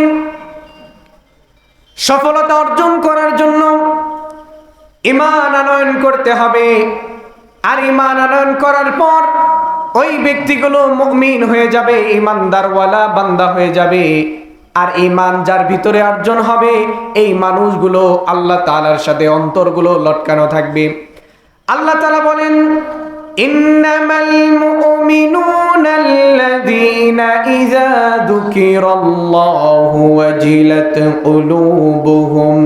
মুমিন সফলতা অর্জন করার জন্য ইমান আনয়ন করতে হবে। আর ইমান আনয়ন করার পর ওই ব্যক্তিগুলো মুমিন হয়ে যাবে ইমানদারওয়ালা বান্দা হয়ে যাবে। আর ইমান যার ভিতরে অর্জন হবে, এই মানুষগুলো আল্লাহ তাআলার সাথে অন্তরগুলো লটকানো থাকবে। আল্লাহ তালা বলেন, ইন্নামাল মুমিনুনা আল্লাযীনা ইযা যুকিরাল্লাহু ওয়াজিলাত কুলুবুহুম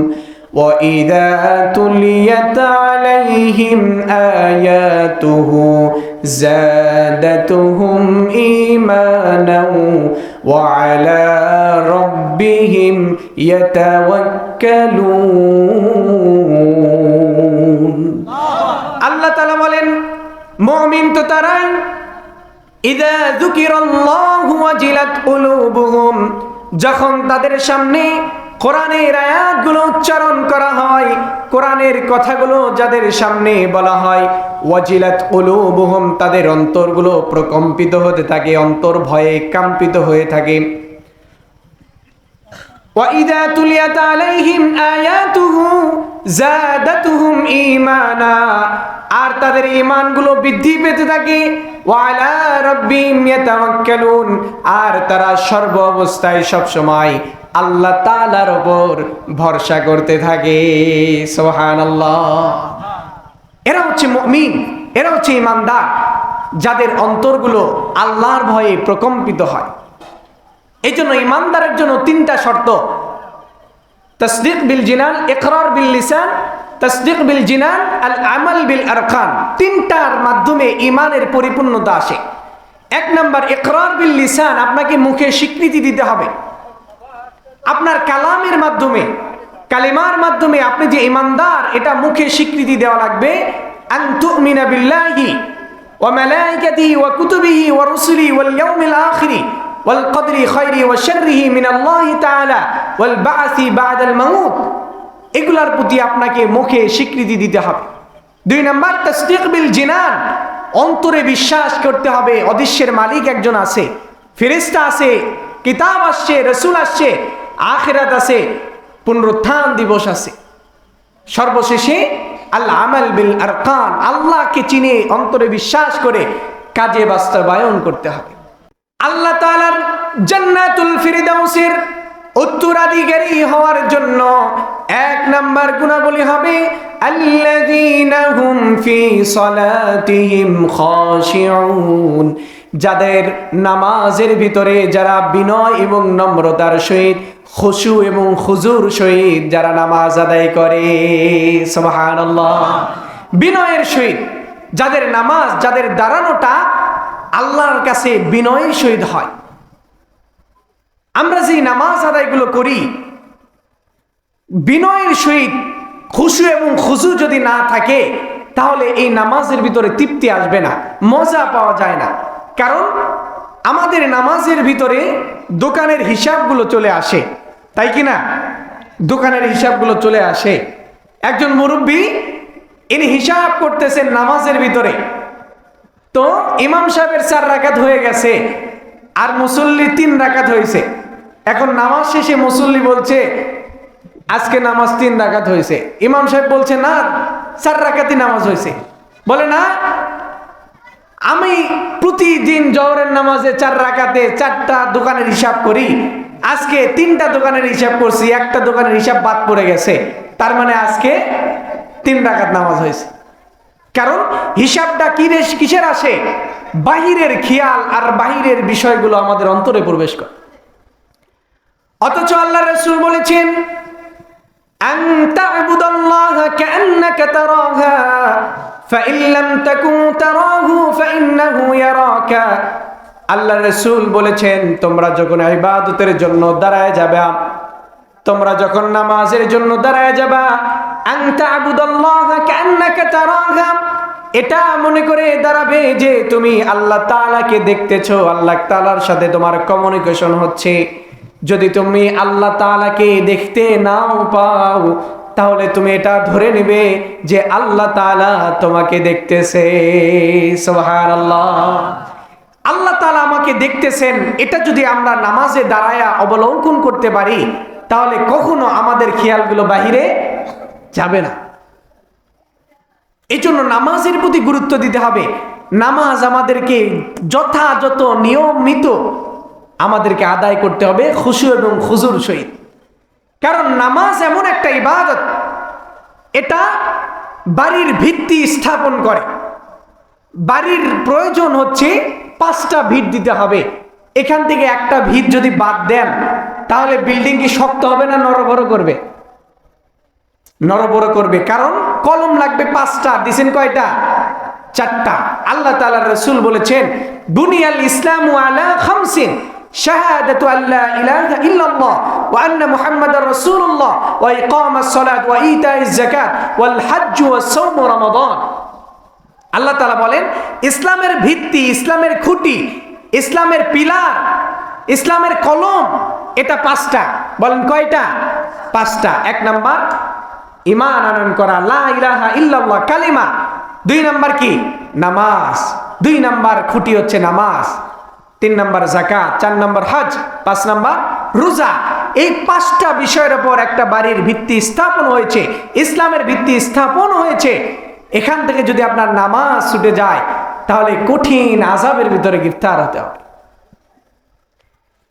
وإذا تليت عليهم آياته زادتهم إيمانا وعلى ربهم يتوكلون আল্লাহ তালা বলেন মমিন তো তারাই যখন তাদের সামনে কোরআনের আয়াতগুলো উচ্চারণ করা হয়, কোরআনের কথাগুলো যাদের সামনে বলা হয়, ওয়াজিলাত কুলুবুহুম তাদের অন্তরগুলো প্রকম্পিত হতে থাকে, অন্তর ভয়ে কাম্পিত হয়ে থাকে। وَإِذَا تُلِيَتْ عَلَيْهِمْ آيَاتُهُ زَادَتْهُمْ إِيمَانًا আর তাদের ঈমানগুলো বৃদ্ধি পেতে থাকে ওয়ালা রাব্বিহিম ইয়াতাওয়াক্কালুন আর তারা সর্ব অবস্থায় সব সময় আল্লাহ তাআলার উপর ভরসা করতে থাকে সুবহানাল্লাহ এরা হচ্ছে মুমিন এরা হচ্ছে ইমানদার যাদের অন্তরগুলো আল্লাহর ভয়ে প্রকম্পিত হয় এই জন্য ইমানদারের জন্য তিনটা শর্ত। তসদিক বিল জিনান, ইকরার বিল লিসান, তসদিক বিল জিনান, আল আমাল বিল আরকান। তিনটার মাধ্যমে ইমানের পরিপূর্ণতা আসে। এক নম্বর, ইকরার বিল লিসান, আপনাকে মুখে স্বীকৃতি দিতে হবে। আপনার কালামের মাধ্যমে, কালিমার মাধ্যমে আপনি যে ইমানদার, এটা মুখে স্বীকৃতি দেওয়া লাগবে। আন তুমিনা বিল্লাহি ওয়া মালাইকাতিহি ওয়া কুতুবিহি ওয়া রুসুলি ওয়াল ইয়াউমিল আখিরি। والقدر خير وشره من الله تعالى والبعث بعد الموت এগুলার প্রতি আপনাকে মুখে স্বীকৃতি দিতে হবে দুই নাম্বার তসদিক বিল জিনান অন্তরে বিশ্বাস করতে হবে অদৃশ্যের মালিক একজন আছে ফেরেস্তা আছে কিতাব আসছে রসুল আসছে আখেরাত আছে পুনরুত্থান দিবস আছে সর্বশেষে আল্লাহ আমাল বিল আরকান আল্লাহকে চিনে অন্তরে বিশ্বাস করে কাজে বাস্তবায়ন করতে হবে আল্লাহ তাআলার জান্নাতুল ফিরদাউসের উত্তরাধিকারী হওয়ার জন্য এক নাম্বার গুণাবলী হবে যাদের নামাজের ভিতরে যারা বিনয় এবং নম্রতার সহিত, খুশু এবং খুজুর সহিত যারা নামাজ আদায় করে। বিনয়ের সহিত যাদের নামাজ, যাদের দাঁড়ানোটা আল্লাহর কাছে বিনয়ের সহিত হয়। আমরা যে নামাজ আদায়গুলো করি, বিনয়ের সহিত খুশু এবং খুশু যদি না থাকে, তাহলে এই নামাজের ভিতরে তৃপ্তি আসবে না, মজা পাওয়া যায় না। কারণ আমাদের নামাজের ভিতরে দোকানের হিসাবগুলো চলে আসে, তাই কি না? দোকানের হিসাবগুলো চলে আসে। একজন মুরব্বী, ইনি হিসাব করতেছেন নামাজের ভিতরে। তো ইমাম সাহেবের চার রাকাত হয়ে গেছে, আর মুসল্লি তিন রাকাত হয়েছে। এখন নামাজ শেষে মুসল্লি বলছে, আজকে নামাজ তিন রাকাত হয়েছে। ইমাম সাহেব বলছে, না, চার রাকাতই নামাজ হয়েছে। বলে, না, আমি প্রতিদিন জহরের নামাজে চার রাকাতে চারটা দোকানের হিসাব করি। আজকে তিনটা দোকানের হিসাব করছি, একটা দোকানের হিসাব বাদ পড়ে গেছে। তার মানে আজকে তিন রাকাত নামাজ হয়েছে। কারণ হিসাবটা কি কিরেশ কিসের আসে? বাহিরের খেয়াল আর বাহিরের বিষয়গুলো আমাদের অন্তরে প্রবেশ করে। অথচ আল্লাহ রসুল বলেছেন আল্লাহ রসুল বলেছেন, তোমরা যখন ইবাদতের জন্য দাঁড়ায় যাবে, তোমরা যখন নামাজের জন্য দাঁড়ায় যাবা আন্তা আবুদাল্লাহ কেন তারাহা এটা মনে করে দাঁড়াবে যে তুমি আল্লাহ তাআলাকে দেখতেছো, আল্লাহ তাআলার সাথে তোমার কমিউনিকেশন হচ্ছে। যদি তুমি আল্লাহ তাআলাকে দেখতে নাও পাও, তাহলে তুমি এটা ধরে নেবে যে আল্লাহ তাআলা তোমাকে দেখতেছে। সুবহানাল্লাহ। আল্লাহ তালা আমাকে দেখতেছেন, এটা যদি আমরা নামাজে দাঁড়ায়া অবলম্বন করতে পারি, তাহলে কখনো আমাদের খেয়ালগুলো বাহিরে যাবে না। এই জন্য নামাজের প্রতি গুরুত্ব দিতে হবে। নামাজ আমাদেরকে যথাযথ নিয়মিত আমাদেরকে আদায় করতে হবে খুশু এবং খুজুর সহিত। কারণ নামাজ এমন একটা ইবাদত, এটা বাড়ির ভিত্তি স্থাপন করে। বাড়ির প্রয়োজন হচ্ছে পাঁচটা ভিত দিতে হবে। এখান থেকে একটা ভিত যদি বাদ দেন, তাহলে বিল্ডিং কি শক্ত হবে না নরবড় করবে? নরবড় করবে। কারণ কলম লাগবে পাঁচটা, দিছেন কয়টা? চারটা। আল্লাহ তাআলা রসুল বলেছেন, বুনিয়াল ইসলাম আলা খামসিন, শাহাদাতু আল্লা ইলাহা ইল্লাল্লাহ ওয়া আন্না মুহাম্মাদার রাসূলুল্লাহ ওয়া ইকামাস সালাত ওয়া ইতাইজ যাকাত ওয়াল হজ্জ ওয়াস সাওম রমাদান। আল্লাহ তাআলা বলেন, ইসলামের ভিত্তি, ইসলামের খুঁটি, ইসলামের পিলার, ইসলামের কলম, এটা পাঁচটা। বলেন কয়টা? পাঁচটা। এক নাম্বার ইমান আনয়ন করা, লা ইলাহা ইল্লাল্লাহ, কালিমা। দুই নাম্বার কি? নামাজ। দুই নাম্বার খুঁটি হচ্ছে নামাজ। তিন নাম্বার জাকাত চার নাম্বার হজ, পাঁচ নাম্বার রোজা। এই পাঁচটা বিষয়ের উপর একটা বাড়ির ভিত্তি স্থাপন হয়েছে, ইসলামের ভিত্তি স্থাপন হয়েছে। এখান থেকে যদি আপনার নামাজ ছুটে যায়, তাহলে কঠিন আজাবের ভিতরে গ্রেফতার হতে হবে।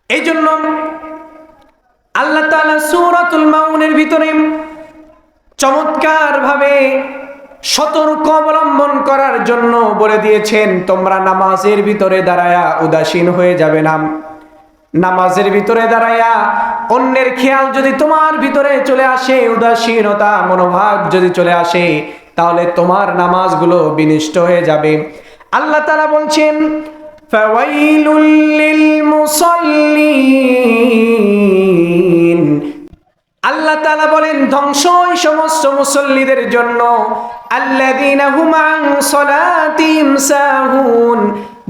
এই জন্য আল্লাহ তাআলা সূরাতুল মাউনের ভিতরে চমৎকার ভাবে সতর্ক অবলম্বন করার জন্য বলে দিয়েছেন, তোমরা নামাজের ভিতরে দাঁড়ায়া উদাসীন হয়ে যাবে না। নামাজের ভিতরে দাঁড়ায়া অন্যের খেয়াল যদি তোমার ভিতরে চলে আসে, উদাসীনতা, মনোভাব যদি চলে আসে, তাহলে তোমার নামাজগুলো বিনষ্ট হয়ে যাবে। আল্লাহ তাআলা বলছেন, ফাওয়াইলুল লিল মুসাল্লিন। আল্লাহ তাআলা বলেন, ধ্বংস ওই সমস্ত মুসল্লিদের জন্য।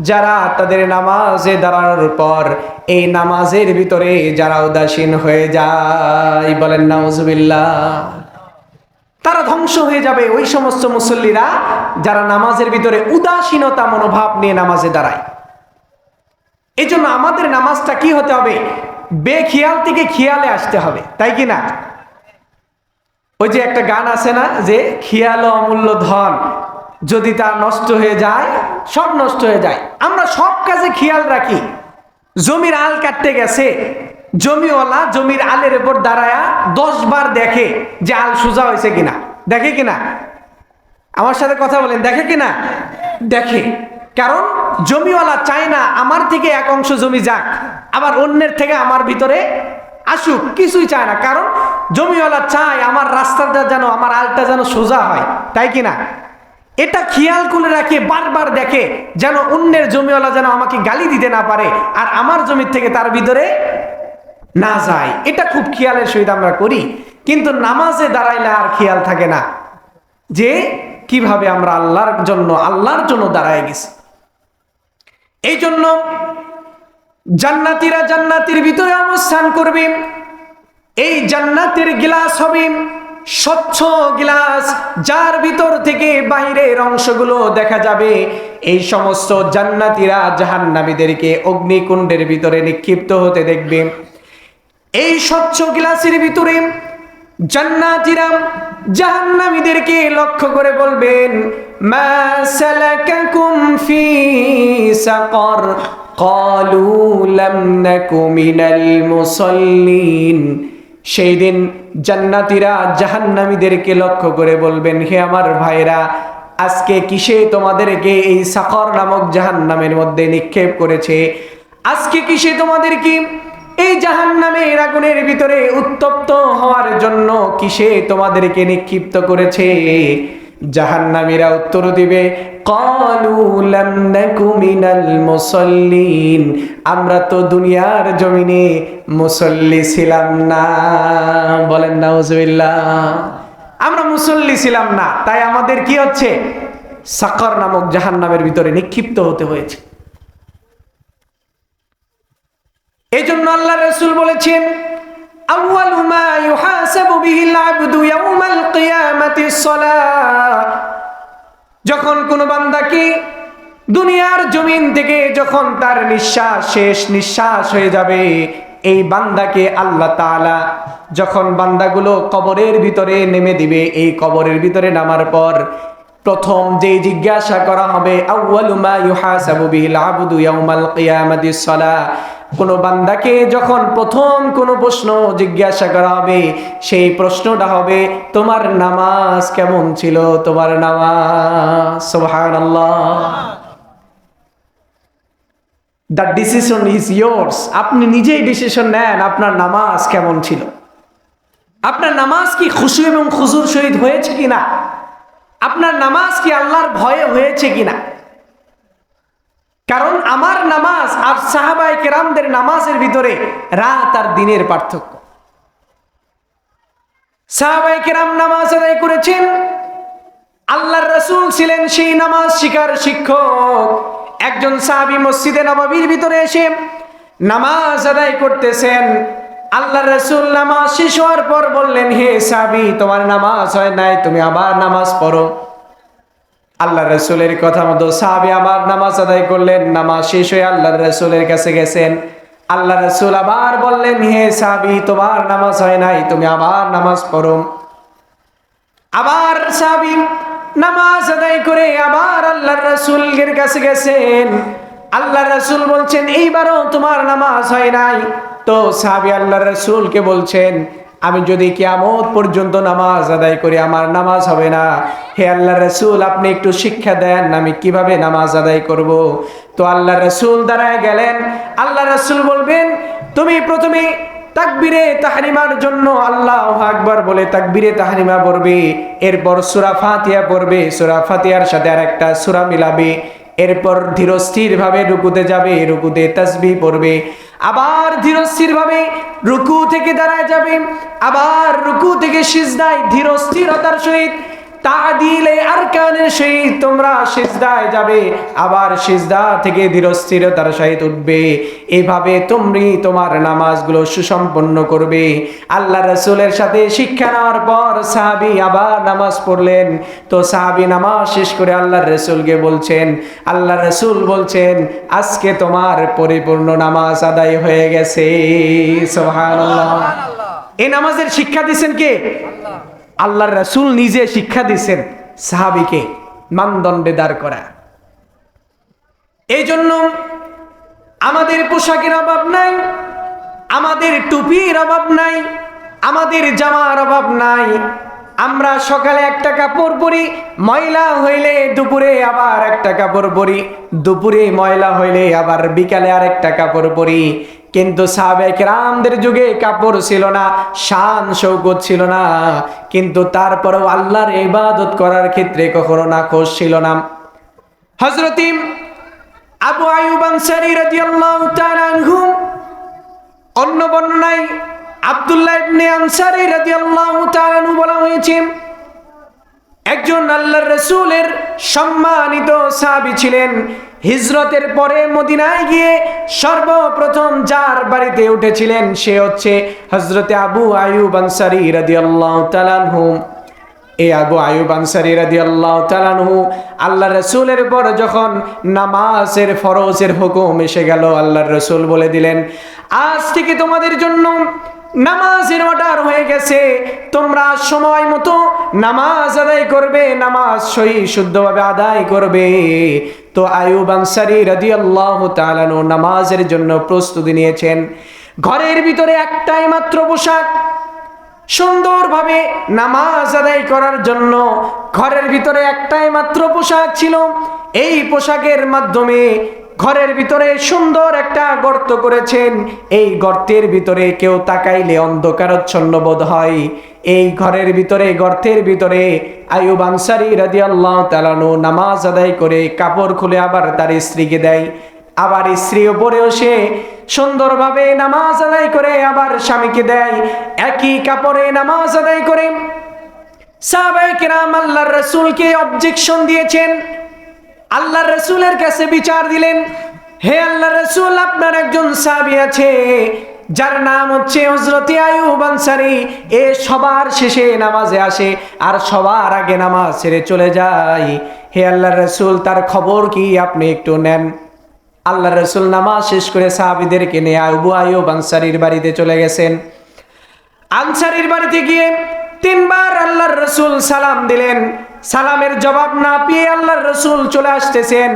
যারা তাদের নামাজে দাঁড়ানোর পর, এই নামাজের ভিতরে যারা উদাসীন হয়ে যায়, বলেন নাউজুবিল্লাহ। তারা ধ্বংস হয়ে যাবে ওই সমস্ত মুসল্লিরা যারা নামাজের ভিতরে উদাসীনতা মনোভাব নিয়ে নামাজে দাঁড়ায়। এই জন্য আমাদের নামাজটা কি হতে হবে? বেখিয়াল থেকে খেয়ালে আসতে হবে, তাই কি না? ওই যে একটা গান আছে না, যে খেয়াল অমূল্য ধন, যদি তা নষ্ট হয়ে যায়, সব নষ্ট হয়ে যায়। আমরা সব কাজে খেয়াল রাখি। জমির আল কাটতে গেছে, জমিওয়ালা জমির আলের উপর দাঁড়ায়া দশ বার দেখে যে আল সোজা হয়েছে কিনা। দেখে কিনা? আমার সাথে কথা বলেন, দেখে কিনা? দেখে। কারণ জমিওয়ালা চায় না আমার থেকে এক অংশ জমি যাক, আবার অন্যের থেকে আমার ভিতরে আসুক, কিছুই চায় না। কারণ জমিওয়ালা চায় আমার রাস্তাটা যেন, আমার আলটা যেন সোজা হয়, তাই কিনা এটা খেয়াল করে রাখে, বারবার দেখে যেন অন্যের জমিওয়ালা যেন আমাকে গালি দিতে না পারে আর আমার জমির থেকে তার ভিতরে না যায়। এটা খুব খেয়ালের সহিত আমরা করি। কিন্তু নামাজে দাঁড়াইলে আর খেয়াল থাকে না যে কীভাবে আমরা আল্লাহর জন্য আল্লাহর জন্য দাঁড়ায় গেছি। এই জন্য জান্নাতিরা জান্নাতির ভিতরে অবস্থান করবে। এই জান্নাতের গ্লাস হবে স্বচ্ছ গ্লাস, যার ভিতর থেকে বাইরের অংশগুলো দেখা যাবে। এই সমস্ত জান্নাতিরা জাহান্নামীদেরকে অগ্নিকুণ্ডের ভিতরে নিক্ষিপ্ত হতে দেখবে। এই স্বচ্ছ গ্লাসের ভিতরে জান্নাতিরা জাহান্নামীদেরকে লক্ষ্য করে বলবেন মা সালাকাকুম ফি সাকর। ক্বালু লাম নাকু মিনাল মুসাল্লিন। সেই দিন জান্নাতিরা জাহান্নামীদেরকে লক্ষ্য করে বলবেন, হে আমার ভাইরা, আজকে কিসে তোমাদেরকে এই সাকর নামক জাহান্নামের মধ্যে নিক্ষেপ করেছে? আজকে কিসে তোমাদেরকে এই জাহান নামের আগুনের ভিতরে উত্তপ্ত হওয়ার জন্য কিসে তোমাদেরকে নিক্ষিপ্ত করেছে? জাহান্নামীরা উত্তর দিবে মুসল্লিন। আমরা তো দুনিয়ার জমিনে মুসল্লি ছিলাম না। বলেন না নাউজবিল্লা আমরা মুসল্লি ছিলাম না, তাই আমাদের কি হচ্ছে? সাকর নামক জাহান্নামের ভিতরে নিক্ষিপ্ত হতে হয়েছে। এই জন্য আল্লাহ রসুল বলেছেন বিহিল আবদু ইয়াউমাল কিয়ামাতিস সালাহ যখন কোন বান্দা কি দুনিয়ার জমিন থেকে যখন তার নিঃশ্বাস, শেষ নিঃশ্বাস হয়ে যাবে, এই বান্দাকে আল্লাহ তালা যখন বান্দাগুলো কবরের ভিতরে নেমে দিবে, এই কবরের ভিতরে নামার পর প্রথম যে জিজ্ঞাসা করা হবে আউ্বালুমা ইউহাসাবু বিহিল আবুদু ইয়াউমাল কিয়ামাতিস সালাহ কোন বান্দাকে যখন প্রথম কোন প্রশ্ন জিজ্ঞাসা করা হবে, সেই প্রশ্নটা হবে, তোমার নামাজ কেমন ছিল? তোমার নামাজ? দ্য ডিসিশন ইজ ইয়োর্স আপনি নিজেই ডিসিশন নেন, আপনার নামাজ কেমন ছিল? আপনার নামাজ কি খুশি এবং খুজুর সহিত হয়েছে কিনা? আপনার নামাজ কি আল্লাহর ভয়ে হয়েছে কিনা? কারণ আমার নামাজ আর সাহাবাই কেরামদের নামাজের ভিতরে রাত আর দিনের পার্থক্য। সাহাবাই কেরাম নামাজ আদায় করেছেন, আল্লাহর রসুল ছিলেন সেই নামাজ শিকার শিক্ষক। একজন সাহাবি মসজিদে নবাবির ভিতরে এসে নামাজ আদায় করতেছেন আল্লাহ রসুল নামাজ শেষ হওয়ার পর বললেন, হে সাহাবি, তোমার নামাজ হয় নাই, তুমি আবার নামাজ পড়ো। আল্লাহ রসুলের কথা মতো সাহাবি আবার নামাজ আদায় করলেন, নামাজ শেষ হয়ে আল্লাহ রসুলের কাছে গেছেন। আল্লাহ রসুল আবার বললেন, হে সাহাবি, তোমার নামাজ হয় নাই, তুমি আবার নামাজ পড়ো। আবার সাহাবি নামাজ আদায় করে আবার আল্লাহর রসুলের কাছে গেছেন। আল্লাহ রসুল বলছেন, এইবারও তোমার নামাজ হয় নাই। তো সাহাবি আল্লাহ রসুলকে বলছেন আমি যদি কিয়ামত পর্যন্ত নামাজ আদায় করি, আমার নামাজ হবে না। হে আল্লাহ রসুল, আপনি একটু শিক্ষা দেন আমি কীভাবে নামাজ আদায় করব। তো আল্লাহ রসুল দাঁড়ায় গেলেন। আল্লাহ রসুল বলবেন, তুমি প্রথমে তাকবিরে তাহরিমার জন্য আল্লাহ আকবর বলে তাকবিরে তাহরিমা পড়বে। এরপর সুরা ফাতিয়া পড়বে। সুরা ফাতিয়ার সাথে আর একটা সুরা মিলাবে। এরপর ধীরস্থির ভাবে রুকুতে যাবে, রুকুতে তসবি পড়বে। আবার ধীরস্থির ভাবে রুকু থেকে দাঁড়ায় যাবে, আবার রুকু থেকে সিজদায় ধীরস্থিরতার সহিত তাদিলে আরকানের সহিত তোমরা সিজদায় যাবে, আবার সিজদা থেকে সহিত উঠবে। এভাবে তুমি তোমার নামাজগুলো সুসম্পন্ন করবে। আল্লাহ রসুলের সাথে শিক্ষা নেওয়ার পর সাহাবি আবার নামাজ পড়লেন। তো সাহাবি নামাজ শেষ করে আল্লাহ রসুলকে বলছেন, আল্লাহ রসুল বলছেন, আজকে তোমার পরিপূর্ণ নামাজ আদায় হয়ে গেছে। সুবহানাল্লাহ। এই নামাজের শিক্ষা দিচ্ছেন কে? আল্লাহর রাসূল নিজে শিক্ষা দিচ্ছেন সাহাবিকে মানদণ্ডে দাঁড় করা। এই জন্য আমাদের পোশাকের অভাব নাই, আমাদের টুপির অভাব নাই, আমাদের জামার অভাব নাই। আমরা সকালে একটা কাপড় পরি, ময়লা হইলে দুপুরে আবার একটা কাপড় পরি, দুপুরে ময়লা হইলে আবার বিকালে আর একটা কাপড় পরি। কিন্তু সাবেক রামদের যুগে কাপড় ছিল না, শান শৌকত ছিল না। কিন্তু তারপরেও আল্লাহর ইবাদত করার ক্ষেত্রে কখনো না খোঁজ ছিল না। হজরতি আবু আয়ুব আনসারী তাআলা আনহু অন্য বর্ণনায় আব্দুল্লাহ ইবনে আনসারী রাদিয়াল্লাহু তাআলা বলা হয়েছে, একজন আল্লাহর রসুলের সম্মানিত সাহাবী ছিলেন। হিজরতের পরে মদিনায় গিয়ে সর্বপ্রথম যার বাড়িতে উঠেছিলেন সে হচ্ছে হজরতে আবু আয়ুব আনসারী তাআলা আনহু। এই আবু আয়ুব আনসারী তাআলা আনহু আল্লাহ রসুলের পর যখন নামাজের ফরজের হুকুম এসে গেল, আল্লাহর রসুল বলে দিলেন, আজ থেকে তোমাদের জন্য নামাজের অর্ডার হয়ে গেছে। তোমরা সময় মতো নামাজ আদায় করবে, নামাজ সহি শুদ্ধভাবে আদায় করবে। তো আয়ুব আনসারি রাদিয়াল্লাহু তাআলা আনহু নামাজের জন্য প্রস্তুতি নিয়েছেন। ঘরের ভিতরে একটাই মাত্র পোশাক। সুন্দরভাবে নামাজ আদায় করার জন্য ঘরের ভিতরে একটাই মাত্র পোশাক ছিল। এই পোশাকের মাধ্যমে ঘরের ভিতরে সুন্দর একটা গর্ত করেছেন। এই গর্তের ভিতরে কেউ তাকাইলে অন্ধকারচ্ছন্ন বোধ হয়। এই ঘরের ভিতরে, গর্তের ভিতরে আয়ুব আনসারি রাদিয়াল্লাহু তাআলা নামাজ আদায় করে কাপড় খুলে আবার তার স্ত্রীকে দেয়। আবার স্ত্রী উপরেও সে সুন্দরভাবে নামাজ আদায় করে আবার স্বামীকে দেয়। একই কাপড়ে নামাজ আদায় করে। সাহাবায়ে কেরাম আল্লাহর রাসূলকে অবজেকশন দিয়েছেন। আল্লাহর রসুলের কাছে বিচার দিলেন, হে আল্লাহ রসুল, আপনার একজন সাবি আছে, যার নাম হচ্ছে হজরতি আয়ুব আনসারি। এ সবার শেষে নামাজে আসে আর সবার আগে নামাজ ছেড়ে চলে যায়। হে আল্লাহ রসুল, তার খবর কি আপনি একটু নেন? আল্লাহ রসুল নামাজ শেষ করে সাহাবিদেরকে নিয়ে আবু আয়ুব আনসারির বাড়িতে চলে গেছেন। আনসারির বাড়িতে গিয়ে তিনবার আল্লাহর রসুল সালাম দিলেন সালামের জবাব না পেয়ে আল্লাহর রসুল চলে আসতেছেন।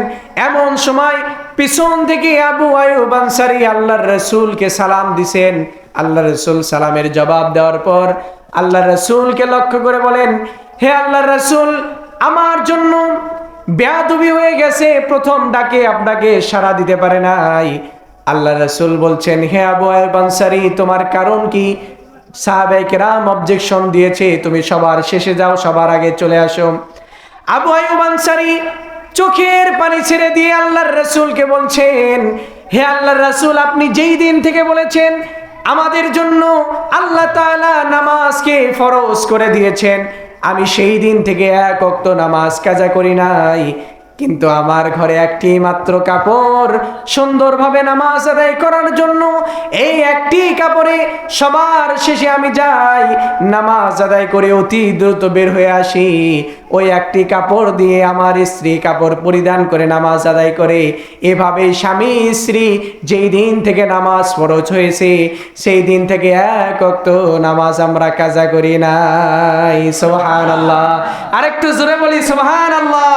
এমন সময় পিছন থেকে আবু আয়ুব আনসারি আল্লাহর রসুলকে সালাম দিছেন। আল্লাহ রসুল সালামের জবাব দেওয়ার পর আল্লাহ রসুলকে লক্ষ্য করে বলেন, হে আল্লাহ রসুল, আমার জন্য বেয়াদবি হয়ে গেছে। প্রথম ডাকে আপনাকে সাড়া দিতে পারে নাই। আল্লাহ রসুল বলছেন, হে আবু আয়ুব আনসারি, তোমার কারণ কি? সাহাবাই কেরাম অবজেকশন দিয়েছে, তুমি সবার শেষে যাও, সবার আগে চলে আসো। আবু আয়ুব আনসারি চোখের পানি ছেড়ে দিয়ে আল্লাহর রসুলকে বলছেন, হে আল্লাহর রসুল, আপনি যেই দিন থেকে বলেছেন, আমাদের জন্য আল্লাহ তাআলা নামাজকে ফরজ করে দিয়েছেন, আমি সেই দিন থেকে এক অক্ত নামাজ কাজা করি নাই। কিন্তু আমার ঘরে একটি মাত্র কাপড়। সুন্দরভাবে নামাজ আদায় করার জন্য এই একটি কাপড়ে সবার শেষে আমি যাই। নামাজ আদায় করে অতি দ্রুত বের হয়ে আসি। ওই একটি কাপড় দিয়ে আমার স্ত্রী কাপড় পরিধান করে নামাজ আদায় করে। এভাবে স্বামী স্ত্রী যেই দিন থেকে নামাজ ফরজ হয়েছে, সেই দিন থেকে এক অক্ত নামাজ আমরা কাজা করি নাই। সোহান আল্লাহ আরেকটু জোরে বলি সোহান আল্লাহ